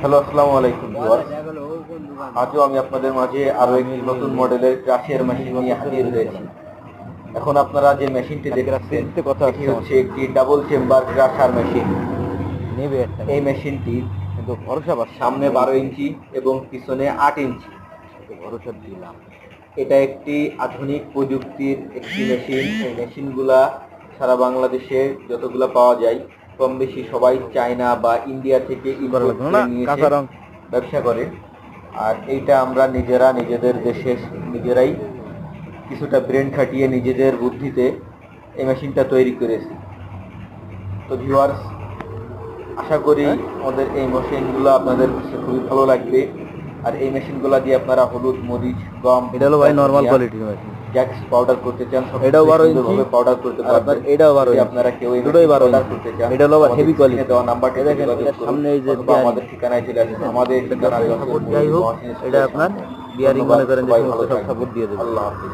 Hello আসসালামু আলাইকুম আজও আমি আপনাদের মাঝে আরও একটি নতুন মডেলের ক্রাশের মেশিন নিয়ে হাজির হয়েছি। এখন আপনারা যে মেশিনটি দেখছেন কথা এটি হচ্ছে একটি ডাবল চেম্বার ক্রাশার মেশিন নেবে এই মেশিনটি কিন্তু ভরসা সামনে বারো ইঞ্চি এবং পিছনে আট ইঞ্চি। ভরসা দিলাম। এটা একটি আধুনিক প্রযুক্তির একটি মেশিন এই মেশিনগুলা সারা বাংলাদেশে যতগুলা পাওয়া যায় কম বেশি সবাই চায়না বা ইন্ডিয়া থেকে ব্যবসা করে। আর এইটা আমরা নিজেরা নিজেদের দেশে নিজেরাই কিছুটা ব্রেন খাটিয়ে নিজেদের বুদ্ধিতে এই মেশিনটা তৈরি করেছি। তো ভিউয়ার্স আশা করি আমাদের এই মেশিনগুলো আপনাদের কাছে খুবই ভালো লাগবে। আর এই মেশিনগুলো দিয়ে আপনারা হলুদ মরিচ গম এটা হলো ভাই নরমাল কোয়ালিটির মেশিন জ্যাক্স পাউডার করতে চান এটাও 12 ইঞ্চি। পাউডার করতে পারবেন। এটাও 12 ইঞ্চি। আপনারা কেউ দুটোই 12 পাউডার ইঞ্চি। করতে চান এটা হলো হেভি heavy দেওয়া নাম্বারটা দেখেন, সামনে এই যে আমাদের ঠিকানায় চলে আসুন। আমাদের ঠিকানা যাই হোক এটা আপনার বিয়ারিং মনে করেন যে সব সাপোর্ট দিয়ে দেবে আল্লাহ হাফিজ।